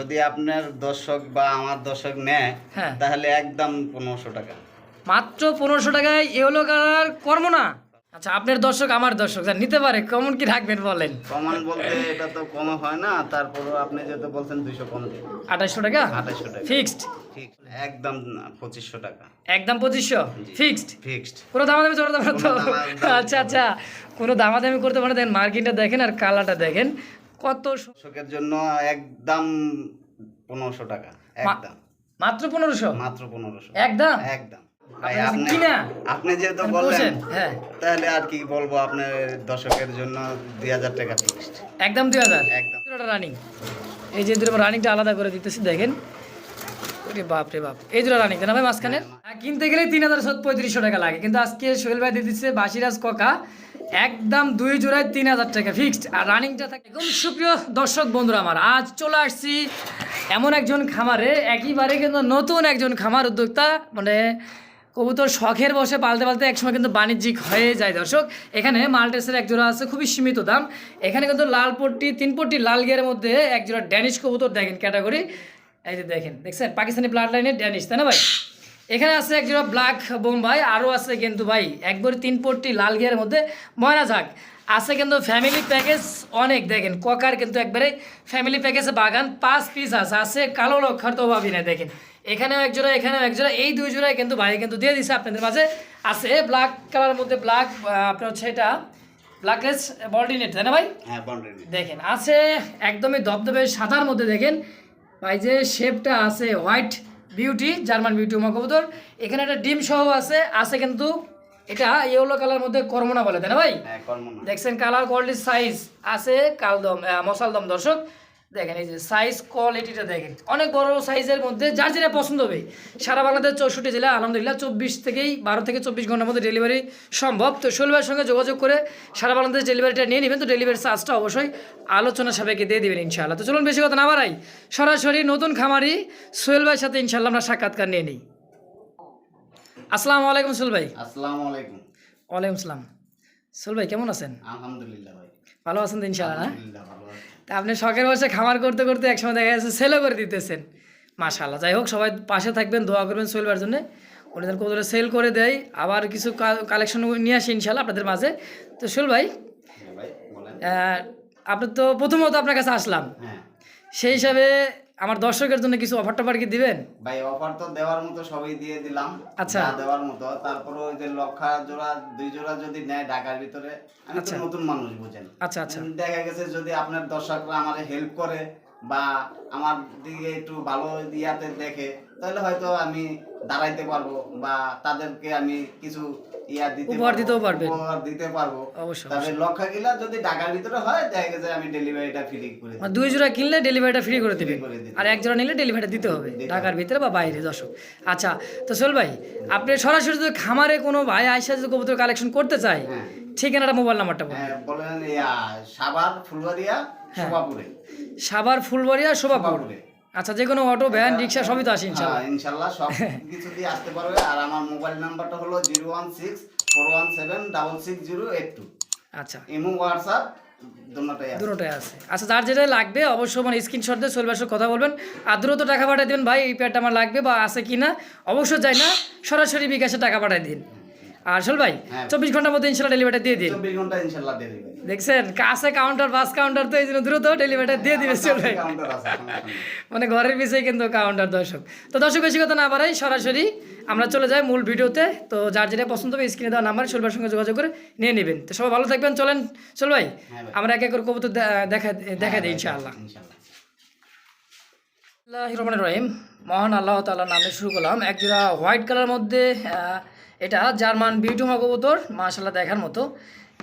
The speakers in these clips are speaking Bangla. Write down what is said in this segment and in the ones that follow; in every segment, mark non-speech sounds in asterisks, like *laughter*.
যদি আপনার দর্শক বা আমার দর্শক নেয় হ্যাঁ। তাহলে একদম পনেরোশো টাকা। মাত্র পনেরোশো টাকায় ইয়েলো কালার কর্ম না আচ্ছা আপনার দর্শক আমার দর্শক স্যার নিতে পারে কেমন কি রাখবেন বলেন? কমান বলতে এটা তো কম হয় না তারপরও আপনি যেহেতু বলছেন দুইশো কম দিন। আঠাশশো টাকা? আঠাশশো টাকা। ফিক্সড? ঠিক একদম পঁচিশশো টাকা। একদম পঁচিশশো? ফিক্সড? ফিক্সড। কোনো দামাদামি চলতে পারে তো? কোনো আচ্ছা আচ্ছা। কোনো দামাদামি করতে পারে দেখেন মার্কিনটা দেখেন আর কালারটা দেখেন। কত দর্শকের জন্য একদম পনেরোশো টাকা একদম। মাত্র পনেরোশো? মাত্র পনেরোশো। একদম? একদম। আপনি যেহেতু বললেন হ্যাঁ। তাহলে আর কি বলব আপনার দর্শকের জন্য দুই হাজার টাকা ফিক্সড একদম দুই হাজার? একদম। রানিং এই যে দুটো রানিংটা আলাদা করে দিতেছি দেখেন। ওরে বাপ রে বাপ। এই দুটো রানিং না ভাই মাঝখানে হ্যাঁ, কিনতে গেলে তিন হাজার পঁয়ত্রিশশো টাকা লাগে। কিন্তু আজকে সোহেল ভাই দিয়ে দিচ্ছে বাসিরাজ ককা। একদম দুই জোড়ায় তিন হাজার টাকা ফিক্সড আর রানিংটা থাকে একদম সুপ্রিয় দর্শক বন্ধুরা আমার, আজ চলে আসছি এমন একজন খামারে একইবারে কিন্তু নতুন একজন খামার উদ্যোক্তা। মানে কবুতর শখের বসে পালতে পালতে একসময় কিন্তু বাণিজ্যিক হয়ে যায় দর্শক। এখানে মাল্টেসের এক জোড়া আছে, খুবই সীমিত দাম। এখানে কিন্তু লাল পট্টি, তিন পট্টি লাল গিয়ারের মধ্যে এক জোড়া ড্যানিশ কবুতর দেখেন ক্যাটাগরি এই যে দেখেন, দেখছেন? পাকিস্তানি ব্লাড লাইনের ড্যানিশ তাই না ভাই? এখানে আছে এক জোড়া ব্ল্যাক বোম্বাই আরও আছে কিন্তু ভাই একবারে তিন পট্টি লাল গিয়ারের মধ্যে ময়না ঝাঁক আছে কিন্তু ফ্যামিলি প্যাকেজ অনেক দেখেন ককার কিন্তু একবারে ফ্যামিলি প্যাকেজে বাগান পাঁচ পিস আছে আছে কালো লক্ষার তো অভাবই না দেখেন। এখানেও এক জোড়া এখানেও এক জোড়া এই দুই জোড়ায় কিন্তু ভাই কিন্তু দিয়ে দিছে আপনাদের মাঝে। আছে ব্ল্যাক কালারের মধ্যে ব্ল্যাক আপনার হচ্ছে এটা ব্ল্যাকলেস বল্টিনেট তাই না ভাই? হ্যাঁ দেখেন আছে একদমই দবদবে সাদার মধ্যে দেখেন ভাই যে শেপটা আছে হোয়াইট বিউটি জার্মান বিউটি উমা কবুতর। এখানে একটা ডিম সহ আছে আছে কিন্তু এটা ইয়েলো কালার মধ্যে কর্মনা বলে তাই না ভাই? হ্যাঁ দেখছেন কালার কোয়ালিটি সাইজ আছে কালদম মশালদম দর্শক। দেখেন এই যে সাইজ কোয়ালিটিটা দেখেন। অনেক বড় সাইজের মধ্যে যার যেটা পছন্দ হবে। সারা বাংলাদেশ চৌষট্টি জেলা আলহামদুলিল্লাহ চব্বিশ থেকেই বারো থেকে চব্বিশ ঘণ্টার মধ্যে ডেলিভারি সম্ভব। তো শৈলবার সঙ্গে যোগাযোগ করে সারা বাংলাদেশ ডেলিভারিটা নিয়ে নেবেন। তো ডেলিভারি চার্জটা অবশ্যই আলোচনা সাপেক্ষে দিয়ে দেবেন ইনশাআল্লাহ। তো চলুন বেশি কথা না বাড়াই। সরাসরি নতুন খামারি সোহেল ভাইয়ের সাথে ইনশাআল্লাহ আমরা সাক্ষাৎকার নিয়ে নিই। আসসালামু আলাইকুম সোহেল ভাই আসসালামু আলাইকুম। ওয়ালাইকুম আসসালাম সোহেল ভাই কেমন আছেন? আলহামদুলিল্লাহ ভাই। ভালো আছেন তো ইনশাআল্লাহ তা আপনি শখের বসে খামার করতে করতে একসময় দেখা যাচ্ছে সেলও করে দিতেছেন। মাশাল্লাহ যাই হোক সবাই পাশে থাকবেন দোয়া করবেন সেলবার জন্য। উনি যেন কোথাও সেল করে দেয় আবার কিছু কালেকশন নিয়ে আসি ইনশাল্লাহ আপনাদের মাঝে। তো সোহেল ভাই হ্যাঁ আপনি তো প্রথমত আপনার কাছে আসলাম। হ্যাঁ। সেই হিসাবে আমার দর্শকের জন্য কিছু অফার টফার কি দিবেন? ভাই অফার তো দেওয়ার মতো সবই দিয়ে দিলাম। আচ্ছা। দেওয়ার মতো। তারপর ওই যে লক্ষা জোড়া দুই জোড়া যদি নেয় ঢাকার ভিতরে আমি তো আচ্ছা। নতুন মানুষ বুঝেন। আচ্ছা আচ্ছা। দেখা গেছে যদি আপনার দর্শকরা আমারে হেল্প করে বা আমার দিকে একটু ভালো ইয়াতে দেখে তাহলে হয়তো আমি দাঁড়াইতে পারব বা তাদেরকে আমি কিছু ইয়া দিতে উপহার দিতেও। উপহার দিতে পারব। অবশ্যই তবে লক্ষা গিলা যদি ঢাকার ভিতরে হয় দেখা আমি ডেলিভারিটা ফ্রি করে দিই। মানে দুই জোড়া কিনলে ডেলিভারিটা ফ্রি করে দিবেন। আর এক জোড়া নিলে ডেলিভারিটা দিতে হবে ঢাকার ভিতরে বা বাইরে দর্শক। আচ্ছা তো সোহেল ভাই আপনি সরাসরি যদি খামারে কোনো ভাই আইসা যদি কবুতর কালেকশন করতে চায় হ্যাঁ। ঠিকানাটা মোবাইল নাম্বারটা বলুন। হ্যাঁ, বলেন ইয়া সাভার ফুলবাড়িয়া হ্যাঁ। শোভাপুরে। সাভার ফুলবাড়িয়া শোভাপুরে। আচ্ছা যে কোনো অটো ভ্যান রিক্সা সবই তো আসে ইনশাল্লাহ। হ্যাঁ, ইনশাল্লাহ সব *laughs* কিছু দিয়ে আসতে পারবে। আর আমার মোবাইল নাম্বারটা হলো zero one six four one seven double six zero eight two. আচ্ছা। ইমো হোয়াটসঅ্যাপ দুটোটাই আছে। দুটোটাই আছে। আচ্ছা যার যেটা লাগবে অবশ্যই মানে স্ক্রিনশট দিয়ে সোহেল ভাইয়ের কথা বলবেন। আর দ্রুত টাকা পাঠিয়ে দেবেন ভাই এই প্যাডটা আমার লাগবে বা আছে কি না অবশ্যই যাই না সরাসরি বিকাশে টাকা পাঠিয়ে দিন। আর সোহেল ভাই হ্যাঁ। চব্বিশ ঘণ্টার মধ্যে ইনশাল্লাহ ডেলিভারিটা দিয়ে দিন। চব্বিশ ঘণ্টা ইনশাল্লাহ ডেলিভারি দেখছেন কাছে কাউন্টার বাস কাউন্টার তো এই জন্য দ্রুত ডেলিভারিটা দিয়ে দিবে ভাই। মানে ঘরের পিছিয়ে কিন্তু কাউন্টার দর্শক। তো দর্শক বেশি কথা না বাড়াই সরাসরি আমরা চলে যাই মূল ভিডিওতে। তো যার যেটা পছন্দ হবে স্ক্রিনে দেওয়া নাম্বার শোলবার সঙ্গে যোগাযোগ করে নিয়ে নেবেন। তো সবাই ভালো থাকবেন চলেন। চল ভাই হ্যাঁ আমরা এক এক করে কবুতর দেখা দেখা দিই ইনশাআল্লাহ। আল্লাহ রহমান রহিম। মহান আল্লাহ তাআলার নামে শুরু করলাম। এক জোড়া হোয়াইট কালার মধ্যে এটা জার্মান বিউটুমা কবুতর মাশাল্লাহ দেখার মতো।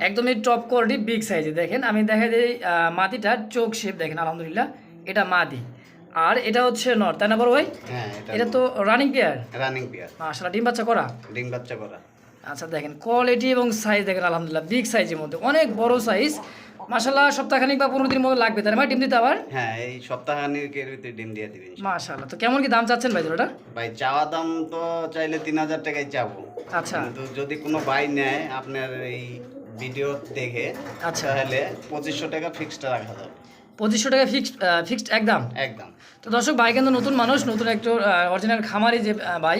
একদমই টপ কোয়ালিটি বিগ সাইজে দেখেন আমি দেখা দিই মাতিটা মাটিটার চোখ শেপ দেখেন আলহামদুলিল্লাহ এটা মাদি আর এটা হচ্ছে নর তাই না বড় ভাই? হ্যাঁ এটা এটা তো রানিং পেয়ার রানিং পিয়ার মাশাল্লাহ ডিম বাচ্চা করা? ডিম বাচ্চা করা। আচ্ছা দেখেন কোয়ালিটি এবং সাইজ দেখেন আলহামদুলিল্লাহ বিগ সাইজের মধ্যে। অনেক বড় সাইজ মাশাল্লাহ সপ্তাহখানিক বা পনেরো দিনের মতো লাগবে তার না ভাই ডিম দিতে আবার? হ্যাঁ এই সপ্তাহানিকের ভিতরে ডিম দিয়ে দিবেন মাশাল্লাহ তো কেমন কি দাম চাচ্ছেন ভাই ওটা ভাই চাওয়া দাম তো চাইলে তিন হাজার টাকায় চাবো আচ্ছা। কিন্তু যদি কোনো বাই নেয় আপনার এই ভিডিও দেখে আচ্ছা। তাহলে পঁচিশশো টাকা ফিক্সড রাখা যাবে। পঁচিশশো টাকা ফিক্সড ফিক্সড একদম? একদম। তো দর্শক ভাই কিন্তু নতুন মানুষ নতুন একটু অরিজিনাল খামারি যে ভাই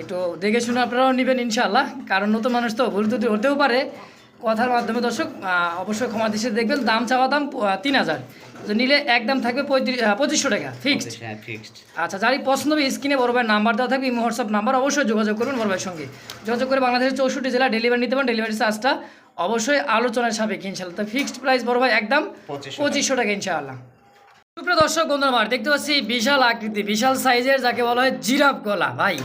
একটু দেখে শুনে আপনারাও নেবেন ইনশাল্লাহ কারণ নতুন মানুষ তো ভুল ত্রুটি হতেও পারে। কথার মাধ্যমে দর্শক অবশ্যই ক্ষমা দৃষ্টি দেখবেন। দাম চাওয়া দাম তিন হাজার। নিলে একদম থাকবে পঁচিশশো টাকা ফিক্সড হ্যাঁ আচ্ছা যারই পছন্দ হবে স্ক্রিনে বড় ভাইয়ের নাম্বার দেওয়া থাকবে হোয়াটসঅ্যাপ নাম্বার অবশ্যই যোগাযোগ করবেন বড় ভাইয়ের সঙ্গে। যোগাযোগ করে বাংলাদেশের চৌষট্টি জেলা ডেলিভারি নিতে পারেন ডেলিভারি চার্জটা অবশ্যই আলোচনার সাপেক্ষে ইনশাল্লাহ তো ফিক্সড প্রাইস বড় ভাই একদম পঁচিশশো টাকা। ইনশাআল্লাহ। সুপ্রিয় দর্শক বন্ধুরা দেখতে পাচ্ছি বিশাল আকৃতি বিশাল সাইজের যাকে বলা হয় জিরাফ গলা ভাই।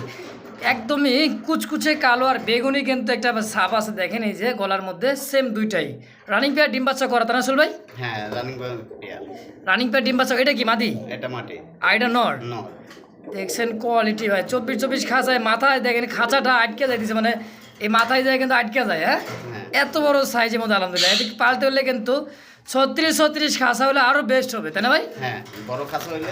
একদমই কুচকুচে কালো আর বেগুনি কিন্তু একটা সাপ আছে দেখেন এই যে গলার মধ্যে সেম দুইটাই। রানিং পেয়ার ডিম বাচ্চা করা তা না আসল ভাই হ্যাঁ রানিং পেয়ার রানিং পেয়ার ডিম বাচ্চা এটা কি মাদি? এটা মাটি। আইডা নর? ন দেখছেন কোয়ালিটি ভাই। চব্বিশ চব্বিশ খাঁচায় মাথায় দেখেন খাঁচাটা আটকে যাইতেছে মানে এই মাথায় যায় কিন্তু আটকে যায় হ্যাঁ? হ্যাঁ। এত বড় সাইজের মধ্যে আলহামদুলিল্লাহ। এদিকে পাল্টে হলে কিন্তু ছত্রিশ ছত্রিশ খাঁচা হলে আরও বেস্ট হবে তাই না ভাই? হ্যাঁ বড় খাসা হইলে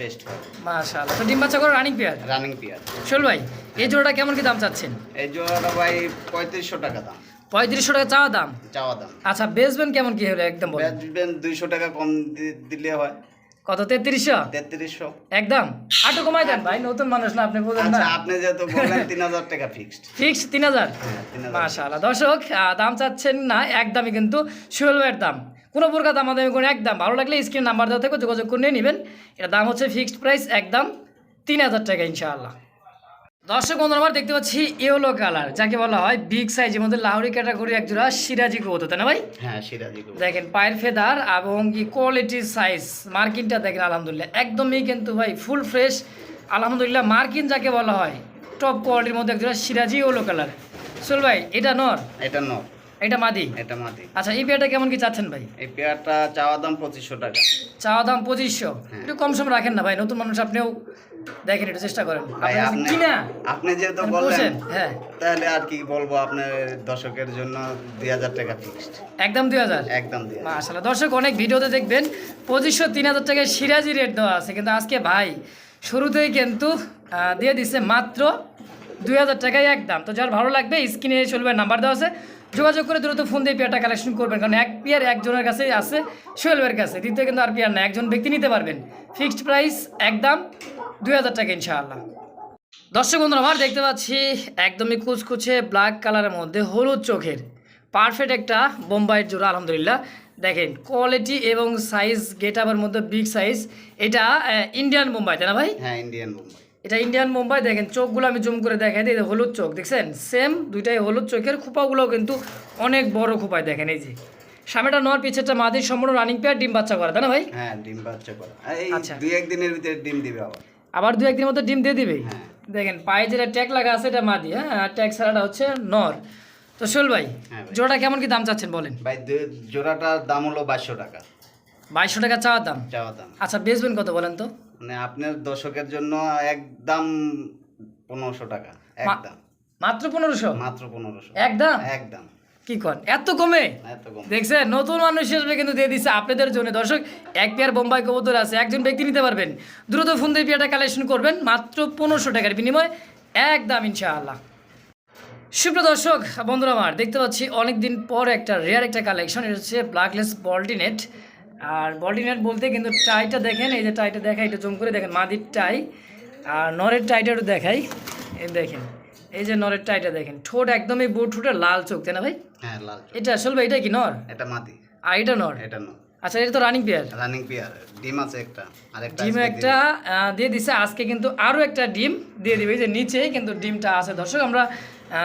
বেস্ট হয়। মাশাআল্লাহ। তো ডিম বাচ্চা করে রানিং পেয়ার রানিং পেয়ার শোল ভাই এই জোড়াটা কেমন কি দাম চাচ্ছেন? এই জোড়াটা ভাই পঁয়ত্রিশশো টাকা দাম। পঁয়ত্রিশশো টাকা চাওয়া দাম? চাওয়া দাম। আচ্ছা বেচবেন কেমন কি হলো? একদম বেচবেন দুইশো টাকা কম দিলে হয়। কত তেত্রিশশো? তেত্রিশশো। একদম? আটু কমাই দেন ভাই নতুন মানুষ না আপনি বলেন না। আচ্ছা আপনি যেহেতু বললেন তিন হাজার টাকা ফিক্সড ফিক্সড তিন হাজার? হ্যাঁ মাশাআল্লাহ। দর্শক দাম চাচ্ছেন না একদমই কিন্তু শোল ভাইয়ের দাম। কোনো প্রকার দাম আমাদের কোনো একদম। ভালো লাগলে স্ক্রিন নাম্বার দেওয়া থেকে যোগাযোগ করে নিয়ে নেবেন। এটা দাম হচ্ছে ফিক্সড প্রাইস একদম তিন হাজার টাকা ইনশাআল্লাহ। দর্শক বন্ধুরা আমার দেখতে পাচ্ছি ইয়েলো কালার যাকে বলা হয় বিগ সাইজের মধ্যে লাহরি ক্যাটাগরি এক জোড়া সিরাজি কবুতর তাই না ভাই? হ্যাঁ সিরাজি। দেখেন পায়ের ফেদার এবং কি কোয়ালিটি সাইজ মার্কিনটা দেখেন আলহামদুলিল্লাহ একদমই কিন্তু ভাই ফুল ফ্রেশ আলহামদুলিল্লাহ মার্কিন যাকে বলা হয় টপ কোয়ালিটির মধ্যে এক জোড়া সিরাজি ইয়েলো কালার। চল ভাই এটা নর? এটা ন এটা মাদি? এটা মাটি আচ্ছা এই পেয়ারটা কেমন কি চাচ্ছেন ভাই? এই পেয়ারটা চাওয়া দাম পঁচিশশো টাকা। চাওয়া দাম পঁচিশশো? হ্যাঁ। একটু কম সম রাখেন না ভাই নতুন মানুষ আপনিও দেখেন একটু চেষ্টা করেন। আপনি আপনি যেহেতু বললেন হ্যাঁ। তাহলে আর কি বলব আপনার দর্শকের জন্য দুই হাজার টাকা ফিক্সড একদম দুই হাজার? একদম দিয়ে মাশাল্লাহ দর্শক অনেক ভিডিওতে দেখবেন পঁচিশশো তিন হাজার টাকায় সিরাজি রেট দেওয়া আছে। কিন্তু আজকে ভাই শুরুতেই কিন্তু দিয়ে দিচ্ছে মাত্র দুই হাজার টাকায় একদম। তো যার ভালো লাগবে স্ক্রিনে চলবে নাম্বার দেওয়া আছে। যোগাযোগ করে দ্রুত ফোন দিয়ে পেয়ারটা কালেকশন করবেন, কারণ এক পেয়ার একজনের কাছেই আছে সোহেলবের কাছে। দ্বিতীয় কিন্তু আর পেয়ার না, একজন ব্যক্তি নিতে পারবেন। ফিক্সড প্রাইস, একদম দুই হাজার টাকা ইনশাআল্লাহ। দর্শক বন্ধুরা, আমার দেখতে পাচ্ছি একদমই কুচকুচে ব্ল্যাক কালারের মধ্যে হলুদ চোখের। পারফেক্ট একটা বোম্বাইয়ের জোড়া, আলহামদুলিল্লাহ। দেখেন কোয়ালিটি এবং সাইজ গেট মধ্যে বিগ সাইজ এটা ইন্ডিয়ান মুম্বাই তাই না ভাই? হ্যাঁ ইন্ডিয়ান মুম্বাই এটা ইন্ডিয়ান মুম্বাই দেখেন চোখগুলো আমি জুম করে দেখাই দিই হলুদ চোখ দেখছেন? সেম দুইটাই হলুদ চোখের খোপাগুলোও কিন্তু অনেক বড় খোপায় দেখেন এই যে। সামনেটা নর পিছেরটা মাদির সম্পূর্ণ রানিং পেয়ার ডিম বাচ্চা করে তাই না ভাই? হ্যাঁ ডিম বাচ্চা করা। এই আচ্ছা। দুই একদিনের ভিতরে ডিম দিবে আবার। আবার দু একদিনের মধ্যে ডিম দিয়ে দিবে? হ্যাঁ। দেখেন পায়ে যেটা ট্যাগ লাগা আছে এটা মাদি হ্যাঁ? আর ট্যাগ ছাড়াটা হচ্ছে নর তো শোল ভাই হ্যাঁ জোড়াটা কেমন কি দাম চাচ্ছেন বলেন? ভাই জোড়াটার দাম হলো বাইশশো টাকা। বাইশশো টাকা চাওয়ার দাম? চাওয়া দাম। আচ্ছা বেচবেন কত বলেন তো? মানে আপনার দর্শকের জন্য একদম পনেরোশো টাকা একদম। মাত্র পনেরোশো? মাত্র পনেরোশো। একদম? একদম। কি কর এত কমে? দেখছেন নতুন মানুষ হিসেবে কিন্তু দিয়ে দিচ্ছে আপনাদের জন্য। দর্শক এক পেয়ার বোম্বাই কবুতর আছে একজন ব্যক্তি নিতে পারবেন। দ্রুত ফোন দিয়ে পেয়ারটা কালেকশন করবেন মাত্র পনেরোশো টাকার বিনিময়ে। একদম ইনশাআল্লাহ। সুপ্রিয় দর্শক বন্ধুরা আমার দেখতে পাচ্ছি অনেক দিন পর একটা রেয়ার একটা কালেকশন এটা হচ্ছে ব্ল্যাকলেস বল্টিনেট আর বল্টিনেট বলতে কিন্তু টাইটা দেখেন এই যে টাইটা দেখাই এটা জুম করে দেখেন মাদির টাই আর নরের টাইটা একটু দেখাই। এই দেখেন এই যে নরের টাইটা দেখেন ঠোঁট একদমই বুট ঠোঁটে লাল চোখ তাই না ভাই? হ্যাঁ লাল। এটা আসলে এটা কি নর? এটা মাটি আর এটা নর? এটা নর। আচ্ছা এটা তো রানিং পেয়ার রানিং পেয়ার ডিম আছে একটা আর একটা ডিম একটা দিয়ে দিছে আজকে কিন্তু আরও একটা ডিম দিয়ে দিবে এই যে নিচেই কিন্তু ডিমটা আছে। দর্শক আমরা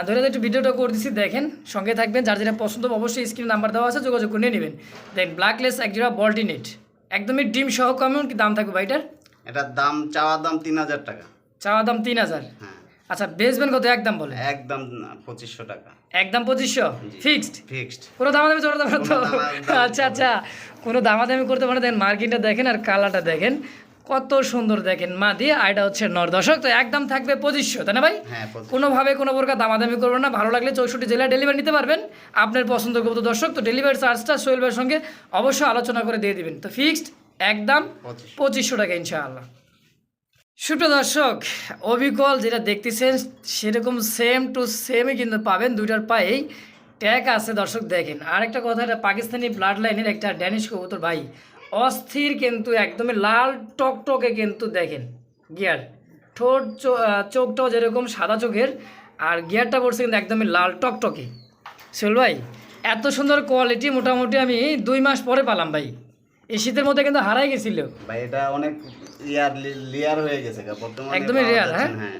ধরে একটু ভিডিওটা করে দিচ্ছি দেখেন সঙ্গে থাকবেন যার যেটা পছন্দ অবশ্যই স্ক্রিন নাম্বার দেওয়া আছে যোগাযোগ করে নিয়ে নেবেন। দেখেন ব্ল্যাকলেস এক জোড়া বল্টিনেট একদমই ডিম সহ কেমন কি দাম থাকবে ভাইটার এটার? দাম চাওয়া দাম তিন হাজার টাকা। চাওয়া দাম তিন হাজার? হ্যাঁ। আচ্ছা বেচবেন কত একদম বলে একদম পঁচিশশো টাকা। একদম পঁচিশশো? ফিক্সড ফিক্সড কোনো দামাদামি করতে পারে তো আচ্ছা আচ্ছা। কোনো দামাদামি করতে পারে দেখেন মার্কিনটা দেখেন আর কালারটা দেখেন। কত সুন্দর দেখেন। মা দিয়ে আর হচ্ছে নর দশক তো একদম থাকবে পঁচিশশো তাই না ভাই? হ্যাঁ কোনোভাবে কোনো প্রকার দামাদামি করবেন না ভালো লাগলে চৌষট্টি জেলায় ডেলিভারি নিতে পারবেন। আপনার পছন্দ করব দর্শক তো ডেলিভারি চার্জটা সোহেল ভাইয়ের সঙ্গে অবশ্যই আলোচনা করে দিয়ে দিবেন। তো ফিক্সড একদম পঁচিশশো। টাকা ইনশাআল্লাহ। সুপ্রিয় দর্শক অবিকল যেটা দেখতেছেন সেরকম সেম টু সেমই কিন্তু পাবেন দুইটার পায়েই। ট্যাগ আছে দর্শক দেখেন। আর একটা কথা এটা পাকিস্তানি ব্লাড লাইনের একটা ড্যানিশ কবুতর ভাই। অস্থির কিন্তু একদমই লাল টকটকে কিন্তু দেখেন গিয়ার। ঠোঁট চোখটাও যেরকম সাদা চোখের আর গিয়ারটা পড়ছে কিন্তু একদমই লাল টকটকে। সোহেল ভাই এত সুন্দর কোয়ালিটি মোটামুটি আমি দুই মাস পরে পালাম ভাই। এই শীতের মধ্যে কিন্তু হারাই গেছিল। ভাই এটা অনেক ইয়ার লেয়ার হয়ে গেছে বর্তমানে একদমই পাওয়া হ্যাঁ? হ্যাঁ।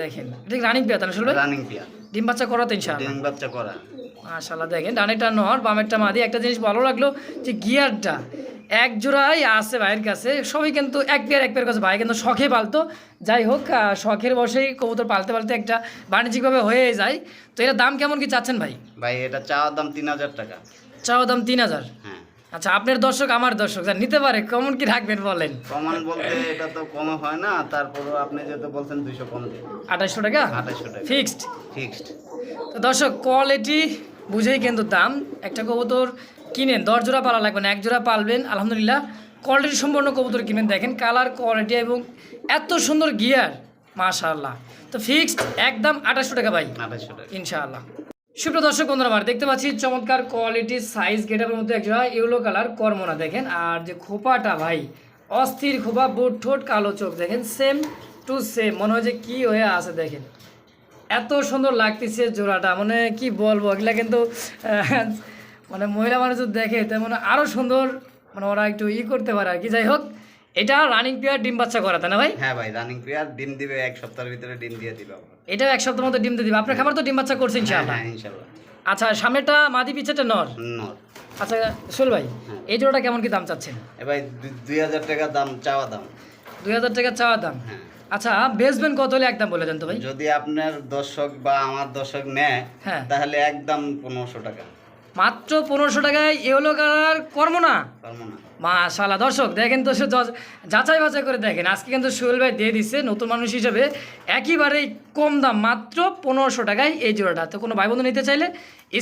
দেখেন এটা রানিং পেয়ে তাহলে রানিং ডিম বাচ্চা করাতে ইনশাআল্লাহ। ডিম বাচ্চা করা। মাশাল্লাহ দেখেন ডানেরটা নর বামেরটা মাদি। একটা জিনিস ভালো লাগল যে গিয়ারটা এক জোড়াই আছে ভাইয়ের কাছে। সবই কিন্তু এক পেয়ার এক পেয়ার কাছে। ভাই কিন্তু শখে পালতো। যাই হোক শখের বসেই কবুতর পালতে পালতে একটা বাণিজ্যিকভাবে হয়ে যায়। তো এটার দাম কেমন কি চাচ্ছেন ভাই? ভাই এটা চাওয়ার দাম তিন হাজার টাকা। চাওয়া দাম তিন হাজার? হ্যাঁ। আচ্ছা আপনার দর্শক আমার দর্শক যা নিতে পারে কেমন কি রাখবেন বলেন? কমান বলতে এটা তো কম হয় না তারপরও আপনি যেহেতু বলছেন দুইশো কম দিন। আঠাশশো টাকা? আঠাশশো টাকা। ফিক্সড? ফিক্সড। তো দর্শক কোয়ালিটি বুঝেই কিন্তু দাম। একটা কবুতর কিনেন দশ জোড়া পালা লাগবে না এক জোড়া পালবেন আলহামদুলিল্লাহ। কোয়ালিটি সম্পন্ন কবুতর কিনেন দেখেন কালার কোয়ালিটি এবং এত সুন্দর গিয়ার মাশাআল্লাহ। তো ফিক্সড একদম আঠাশশো টাকা ভাই। আঠাশশো টাকা। ইনশাআল্লাহ। সুপ্রিয় দর্শক বন্ধুরা আমার দেখতে পাচ্ছি চমৎকার কোয়ালিটি সাইজ গেটাপের মধ্যে একটা ইয়েলো কালার কর্মনা দেখেন। আর যে খোপাটা ভাই অস্থির খোপা বুট ঠোঁট কালো চোখ দেখেন সেম টু সেম মনে হয় যে কী হয়ে আছে দেখেন। এত সুন্দর লাগতেছে জোড়াটা মানে কি বলব এগুলা কিন্তু মানে মহিলা মানুষ যদি দেখে তেমন আরও সুন্দর মানে ওরা একটু ই করতে পারে আর কি। যাই হোক এটা রানিং পেয়ার ডিম বাচ্চা করা তাই না ভাই? হ্যাঁ ভাই রানিং প্লেয়ার ডিম দিবে এক সপ্তাহের ভিতরে ডিম দিয়ে দিবে। এটা এক সপ্তাহের মধ্যে ডিম দিয়ে দিবে। আপনার খাবার তো ডিম বাচ্চা করছে হ্যাঁ ইনশাআল্লাহ? হ্যাঁ ইনশাল্লাহ আচ্ছা সামনেটা মাদি পিছেটা নর? নর। আচ্ছা সোল ভাই এই জোড়াটা কেমন কি দাম চাচ্ছেন? এ ভাই দুই হাজার টাকা দাম চাওয়া দাম। দুই হাজার টাকা চাওয়া দাম? হ্যাঁ। আচ্ছা বেসবেন কত হলে একদম বলে দেন তো ভাই? যদি আপনার দর্শক বা আমার দর্শক নেয় হ্যাঁ। তাহলে একদম পনেরোশো টাকা। মাত্র পনেরোশো টাকায় এগুলো কালার কর্ম না? মাশাল্লাহ দর্শক দেখেন তো সে যাচাই বাছাই করে দেখেন। আজকে কিন্তু সোহেল ভাই দিয়ে দিচ্ছে নতুন মানুষ হিসেবে একেবারেই কম দাম মাত্র পনেরোশো টাকায় এই জোড়াটা। তো কোনো ভাই বন্ধু নিতে চাইলে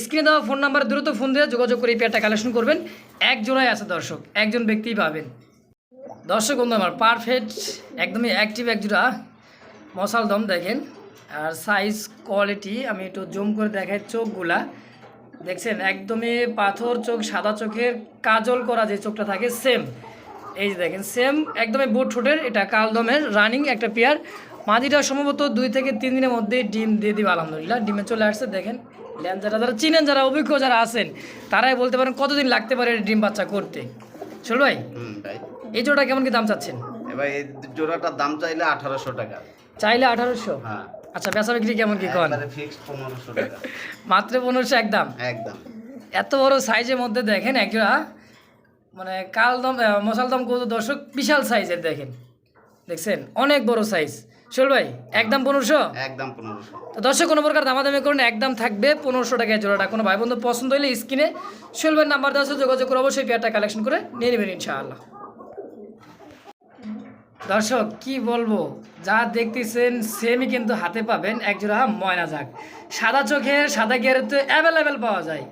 স্ক্রিনে দেওয়া ফোন নাম্বার দ্রুত ফোন দিয়ে যোগাযোগ করে এই পেয়ারটা কালেকশন করবেন। এক জোড়াই আছে দর্শক একজন ব্যক্তিই পাবেন। দর্শক বন্ধু আমার পারফেক্ট একদমই অ্যাক্টিভ এক জোড়া। মশাল দম দেখেন আর সাইজ কোয়ালিটি আমি একটু জুম করে দেখাই চোখগুলা। দেখছেন একদমই পাথর চোখ সাদা চোখের কাজল করা যে চোখটা থাকে সেম। এই যে দেখেন সেম একদমই বুট ঠোঁটের এটা কালদমের রানিং একটা পেয়ার। মাদিটা সম্ভবত দুই থেকে তিন দিনের মধ্যেই ডিম দিয়ে দিবে আলহামদুলিল্লাহ। ডিমে চলে আসছে দেখেন ল্যান যারা যারা চিনেন যারা অভিজ্ঞ যারা আছেন তারাই বলতে পারেন কতদিন লাগতে পারে ডিম বাচ্চা করতে। চল ভাই ভাই এই জোড়া কেমন কি দাম চাচ্ছেন? এবার এই জোড়াটার দাম চাইলে আঠারোশো টাকা। চাইলে আঠারোশো? হ্যাঁ। আচ্ছা বেচা বিক্রি কেমন কি টাকা। মাত্র পনেরোশো একদম? একদম। এত বড় সাইজের মধ্যে দেখেন একজোড়া মানে কালদম মশালদম কত দর্শক বিশাল সাইজের দেখেন। দেখছেন? অনেক বড় সাইজ শোল ভাই একদম পনেরোশো? একদম পনেরোশো। তো দর্শক কোনো প্রকার দামাদামি করুন একদম থাকবে পনেরোশো টাকায় জোড়াটা। কোনো ভাই বন্ধু পছন্দ হলে স্ক্রিনে শোলবের নাম্বার দেওয়া যোগাযোগ করে অবশ্যই পেয়ারটা কালেকশন করে নিয়ে নেবেন ইনশাআল্লাহ। দর্শক কি বলব? যা দেখতেছেন সেমই কিন্তু হাতে পাবেন একজোড়া ময়না যাক সাদা চোখের সাদা গিয়ারের তো অ্যাভেলেবেল পাওয়া যায়।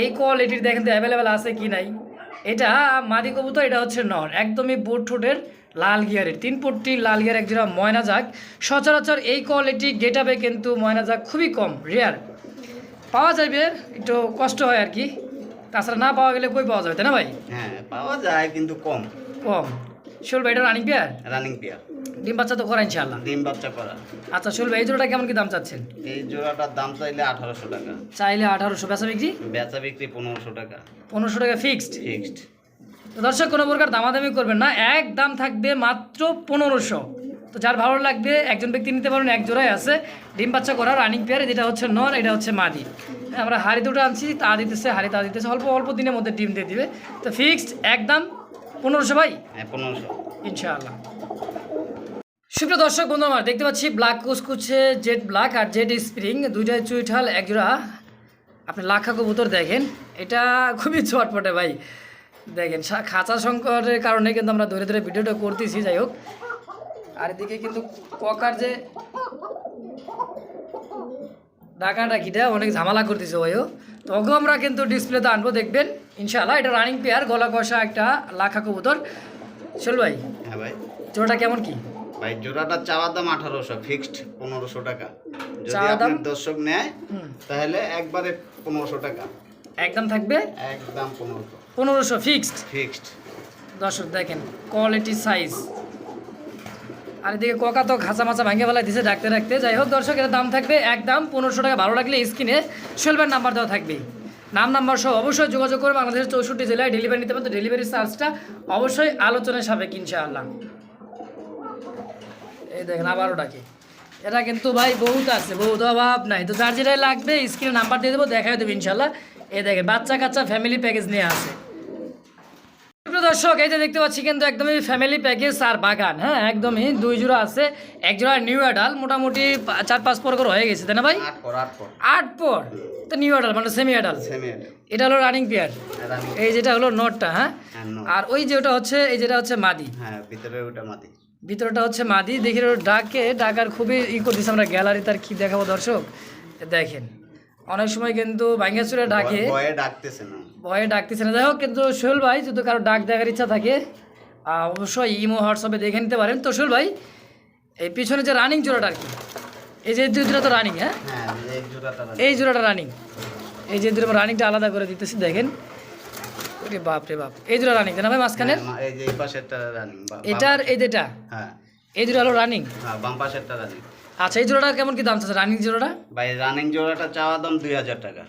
এই কোয়ালিটির দেখেন তো অ্যাভেলেবেল আছে কি নাই? এটা মাদি কবুতর এটা হচ্ছে নর। একদমই বুট ঠোঁটের লাল গিয়ারের তিন পট্টি লাল গিয়ার একজোড়া ময়না যাক সচরাচর এই কোয়ালিটি গেটাবে কিন্তু ময়না যাক খুবই কম রেয়ার পাওয়া যাবে একটু কষ্ট হয় আর কি। তাছাড়া না পাওয়া গেলে কই পাওয়া যাবে তাই না ভাই? হ্যাঁ পাওয়া যায় কিন্তু কম। কম। শোল ভাই এটা রানিং পেয়ার রানিং পেয়ার ডিম বাচ্চা তো করা ইনশাআল্লাহ। ডিম বাচ্চা করা। আচ্ছা শোল ভাই এই জোড়াটা কেমন কি দাম চাচ্ছেন? এই জোড়াটার দাম চাইলে আঠারোশো টাকা। চাইলে আঠারোশো বেচা বিক্রি? বেচা বিক্রি পনেরোশো টাকা। পনেরোশো টাকা ফিক্সড ফিক্সড তো দর্শক কোনো প্রকার দামাদামি করবেন না এক দাম থাকবে মাত্র পনেরোশো। তো যার ভালো লাগবে একজন ব্যক্তি নিতে পারেন এক জোড়াই আছে। ডিম বাচ্চা করা রানিং পেয়ার যেটা হচ্ছে নর এটা হচ্ছে মাদি। আমরা হাড়ি দুটো আনছি তা দিতেছে হাড়ি তা দিতেছে অল্প অল্প দিনের মধ্যে ডিম দিয়ে দিবে। তো ফিক্সড একদম পনেরোশো ভাই? হ্যাঁ পনেরোশো। ইনশাআল্লাহ। সুপ্রিয় দর্শক বন্ধু আমার দেখতে পাচ্ছি ব্ল্যাক কুচকুচে জেড ব্ল্যাক আর জেড স্প্রিং দুইটাই চুইঠাল একজোড়া। আপনি লাখা কবুতর দেখেন এটা খুবই চটপটে ভাই। দেখেন খাঁচা সংকটের কারণে কিন্তু আমরা ধরে ধরে ভিডিওটা করতেছি যাই হোক। আর এদিকে কিন্তু ককার যে ডাকা ডাকিটা অনেক ঝামেলা করতেছে ভাইও তখন আমরা কিন্তু ডিসপ্লেতে আনব দেখবেন। ইনশাআল্লাহ এটা রানিং পেয়ার গলা কষা একটা লাখা কবুতর। চল ভাই হ্যাঁ ভাই। জোড়াটা কেমন কি? ভাই জোড়াটার চাওয়ার দাম আঠারোশো ফিক্সড পনেরোশো টাকা। যদি দাম? আপনার দর্শক নেয় তাহলে একবারে পনেরোশো টাকা। একদম থাকবে? একদম পনেরোশো। পনেরোশো ফিক্সড ফিক্সড দর্শক দেখেন কোয়ালিটি সাইজ আর এদিকে কোকা তো খাঁচা মাচা ভাঙে ফেলা দিছে ডাকতে রাখতে যাই হোক দর্শক এর দাম থাকবে একদম পনেরোশো টাকা ভালো লাগলে স্ক্রিনে সোহেলবার নাম্বার দেওয়া থাকবে। নাম, নাম্বার সহ অবশ্যই যোগাযোগ করে বাংলাদেশের চৌষট্টি জেলায় ডেলিভারি নিতে পারেন ডেলিভারি চার্জটা অবশ্যই আলোচনায় সাবেক ইনশাআল্লাহ। এই দেখেন আবারও ডাকি এটা কিন্তু ভাই বহুত আছে, বহুত অভাব নাই। তো যার যেটাই লাগবে স্ক্রিনে নাম্বার দিয়ে দেবো, দেখাই দেবো ইনশাল্লাহ এই দেখেন বাচ্চা কাচ্চা ফ্যামিলি প্যাকেজ নিয়ে প্রিয় দর্শক এই যে দেখতে পাচ্ছি কিন্তু একদমই ফ্যামিলি প্যাকেজ আর বাগান। হ্যাঁ একদমই দুই জোড়া আছে এক জোড়া নিউ অ্যাডাল মোটামুটি চার পাঁচ পর করে হয়ে গেছে তাই না ভাই? আট পর তো নিউ অ্যাডাল মানে সেমি অ্যাডাল এটা হলো রানিং পেয়ার এই যেটা হলো নটটা হ্যাঁ? হ্যাঁ আর ওই যে ওটা হচ্ছে এই যেটা হচ্ছে মাদি। হ্যাঁ ভিতরে ওটা মাটি ভিতরটা হচ্ছে মাদি। দেখি ডাকে ডাকার খুবই ই করতেছে আমরা গ্যালারি তার কি দেখাবো দর্শক? দেখেন। অনেক সময় কিন্তু ভাঙ্গাচুরে ডাকে। ভয়ে ডাকতেছে না। ভয়ে ডাকতেছে না। যাই হোক কিন্তু সোহেল ভাই যদি কারও ডাক দেখার ইচ্ছা থাকে অবশ্যই ইমো হোয়াটসঅ্যাপে দেখে নিতে পারেন। তো সোহেল ভাই এই পিছনে যে রানিং জোড়াটা আর কি এই যে দুই জোড়া তো রানিং হ্যাঁ? হ্যাঁ এই জোড়াটা রানি। এই যে দুটো রানিংটা আলাদা করে দিতেছি দেখেন। ওরে বাপ রে বাপ এই জোড়া রানিং না ভাই মাঝখানের হ্যাঁ, এই যে এই পাশেরটা রানিং এটার এই যেটা হ্যাঁ। এই জোড়া হলো রানিং? হ্যাঁ বাম পাশেরটা রানিং। আচ্ছা এই জোড়াটা কেমন কি দাম চাচ্ছে রানিং জোড়াটা? ভাই রানিং জোড়াটা চাওয়া দাম দুই হাজার টাকা।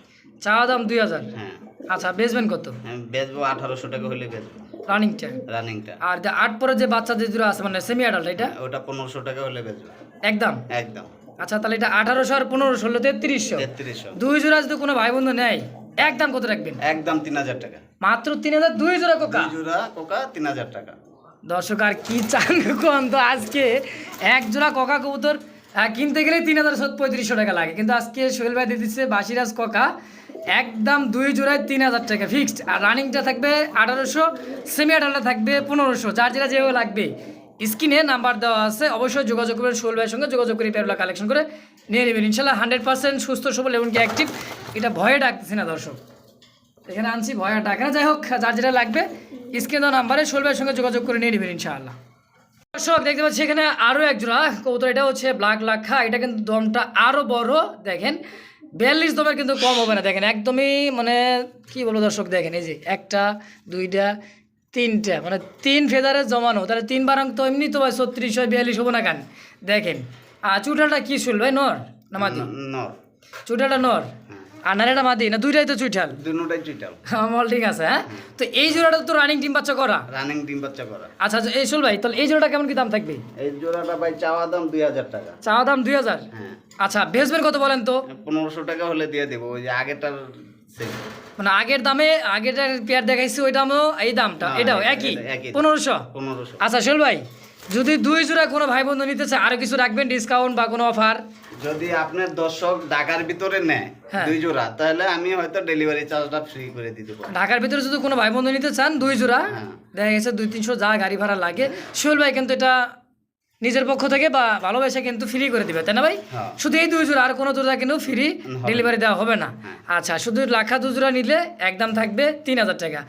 চাওয়া দাম দুই হাজার? হ্যাঁ। আচ্ছা বেচবেন কত? আমি বেচবো আঠারোশো টাকা হলে বেচবো। রানিংটা? রানিংটা। আর যে আট পরে যে বাচ্চা যে জোড়া আছে মানে সেমি অ্যাডাল্ট এটা ওটা পনেরোশো টাকা হলে বেচবো। একদম? একদম। আচ্ছা তাহলে এটা আঠারোশো আর পনেরোশো হলো তেত্রিশশো। তেত্রিশশো। দুই জোড়া যদি কোনো ভাই বন্ধু নেয় একদম কত রাখবেন? একদম তিন হাজার টাকা। মাত্র তিন হাজার দুই জোড়া কোকা? জোড়া কোকা তিন হাজার টাকা। দর্শক আর কি চান কোন তো আজকে। এক জোড়া কোকা কবুতর কিনতে গেলে তিন হাজার পঁয়ত্রিশশো টাকা লাগে। কিন্তু আজকে সোহেল ভাই দিয়ে দিচ্ছে বাসিরাজ কোকা। একদম দুই জোড়ায় তিন হাজার টাকা ফিক্সড আর রানিংটা থাকবে আঠারোশো সেমি আঠারোটা থাকবে পনেরোশো। যার যেটা যেভাবে লাগবে। স্ক্রিনে নাম্বার দেওয়া আছে, অবশ্যই যোগাযোগ করবেন সোহেল ভাইয়ের সঙ্গে। যোগাযোগ করে পেয়ারগুলো কালেকশন করে নিয়ে নেবেন। ইনশাল্লাহ হান্ড্রেড পার্সেন্ট সুস্থ, সবল এবং কি অ্যাক্টিভ এটা ভয়ে ডাকতেছি না দর্শক। এখানে আনছি, ভয়া টাকা যাই হোক, যার যেটা লাগবে, স্ক্রিন দেওয়া নাম্বারে সোলভাইয়ের সঙ্গে যোগাযোগ করে নিয়ে নেবেন ইনশাআল্লাহ। দর্শক দেখতে পাচ্ছি এখানে আরও এক জোড়া কবুতর। এটা হচ্ছে ব্ল্যাক লাখা এটা কিন্তু দমটা আরও বড় দেখেন। বিয়াল্লিশ দমের কিন্তু কম হবে না দেখেন। একদমই মানে কি বলব দর্শক দেখেন এই যে একটা দুইটা তিনটা মানে তিন ফেদারে জমানো। তাহলে তিন বারাং তো এমনি তো ভাই ছত্রিশ হয় বিয়াল্লিশ হব না কেন? দেখেন। আর চুটাটা কি শুল ভাই নর না মাদি নর। চুটাটা নর? আর নারেটা মাদি না দুইটাই তো চুইঠাল? আমল ঠিক আছে হ্যাঁ? তো এই জোড়াটা তো রানিং টিম বাচ্চা করা? রানিং ডিম বাচ্চা করা। আচ্ছা আচ্ছা এই শোল ভাই তাহলে এই জোড়াটা কেমন কি দাম থাকবে? এই জোড়াটা ভাই চাওয়া দাম দুই হাজার টাকা। চাওয়া দাম দুই হাজার? হ্যাঁ। আচ্ছা বেচবেন কত বলেন তো? পনেরোশো টাকা হলে দিয়ে দেবো ওই যে আগেরটার মানে আগের দামে আগের পেয়ার দেখাইছি ওই দামও এই দামটা এটাও একই। পনেরোশো? পনেরোশো। আচ্ছা শোল ভাই যদি দুই জোড়া কোনো ভাই বন্ধু নিতে চায় আরও কিছু রাখবেন ডিসকাউন্ট বা কোনো অফার যদি আপনার দর্শক ঢাকার ভিতরে নেয় হ্যাঁ। দুই জোড়া তাহলে আমি হয়তো ডেলিভারি চার্জটা ফ্রি করে দিতে পারব ঢাকার ভিতরে যদি কোনো ভাই বন্ধু নিতে চান দুই জোড়া হ্যাঁ। দেখা গেছে দুই তিনশো যা গাড়ি ভাড়া লাগে শোল ভাই কিন্তু এটা নিজের পক্ষ থেকে বা ভালোবাসা কিন্তু ফ্রি করে দিবে তাই না ভাই হ্যাঁ। শুধু এই দুই জোড়া আর কোনো জোড়া কিন্তু ফ্রি ডেলিভারি দেওয়া হবে না। আচ্ছা শুধু লাখা দু জোড়া নিলে একদম থাকবে তিন হাজার টাকা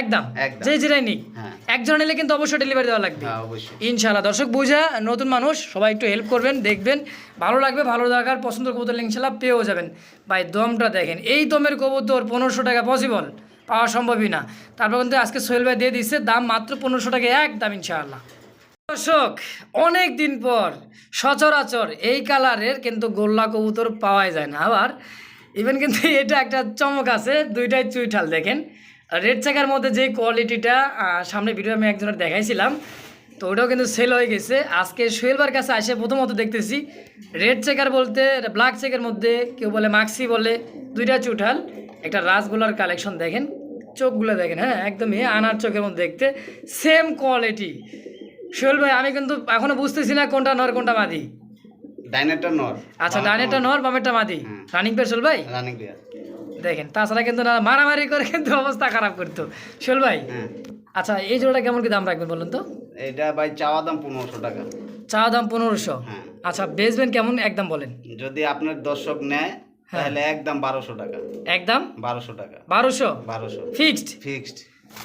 একদম। একদম। যে জেরাই নিক। হ্যাঁ। এক জোড়া নিলে কিন্তু অবশ্যই ডেলিভারি দেওয়া লাগবে। হ্যাঁ অবশ্যই। ইনশাআল্লাহ। দর্শক বুঝা নতুন মানুষ সবাই একটু হেল্প করবেন দেখবেন। ভালো লাগবে ভালো লাগার পছন্দ কবুতর ইনশাল্লাহ পেয়েও যাবেন। ভাই দমটা দেখেন। এই দমের কবুতর পনেরোশো টাকা পসিবল পাওয়া সম্ভবই না। তারপর কিন্তু আজকে সোহেল ভাই দিয়ে দিচ্ছে দাম মাত্র পনেরোশো টাকা এক দাম ইনশাআল্লাহ। দর্শক অনেক দিন পর সচরাচর এই কালারের কিন্তু গোল্লা কবুতর পাওয়াই যায় না। আবার ইভেন কিন্তু এটা একটা চমক আছে দুইটাই চুইঠাল দেখেন। রেড চেকার মধ্যে যে কোয়ালিটিটা সামনে ভিডিও আমি একজনের দেখাইছিলাম তো ওটাও কিন্তু সেল হয়ে গেছে। আজকে সোহেলবার কাছে আসে প্রথমত দেখতেছি রেড চেকার বলতে ব্ল্যাক চেকের মধ্যে কেউ বলে মাক্সি বলে দুইটা চুঠাল একটা রাসগোলার কালেকশন দেখেন চোখগুলো দেখেন হ্যাঁ একদমই আনার চোখের মধ্যে দেখতে সেম কোয়ালিটি সোহেল ভাই আমি কিন্তু এখনও বুঝতেছি না কোনটা নর কোনটা মাদি। ডাইনেরটা নর আচ্ছা ডানেরটা নর বামেরটা মাদি। রানিং পেয়ার সোহেল ভাই? রানিং প্লেয়ার দেখেন তাছাড়া কিন্তু না মারামারি করে কিন্তু অবস্থা খারাপ করতো। সোহেল ভাই হ্যাঁ। আচ্ছা এই জোড়াটা কেমন কি দাম রাখবেন বলুন তো? এটা ভাই চাওয়া দাম পনেরোশো টাকা। চাওয়া দাম পনেরোশো? হ্যাঁ। আচ্ছা বেচবেন কেমন? একদম বলেন। যদি আপনার দর্শক নেয় হ্যাঁ। তাহলে একদম বারোশো টাকা। একদম? বারোশো টাকা। বারোশো? বারোশো। ফিক্সড? ফিক্সড।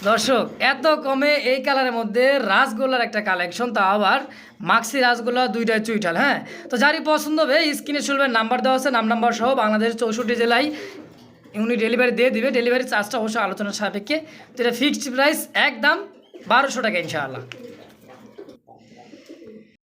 দর্শক এত কমে এই কালারের মধ্যে রাসগোল্লার একটা কালেকশন তা আবার মাক্সি রাসগোল্লা দুইটাই চুইটাল হ্যাঁ? তো যারই পছন্দ হবে স্ক্রিনে শুনবেন নাম্বার দেওয়া আছে নাম নাম্বার সহ বাংলাদেশ চৌষট্টি জেলায় উনি ডেলিভারি দিয়ে দিবে ডেলিভারি চার্জটা অবশ্যই আলোচনার সাপেক্ষে। এটা ফিক্সড প্রাইস একদম বারোশো টাকা ইনশাআল্লাহ।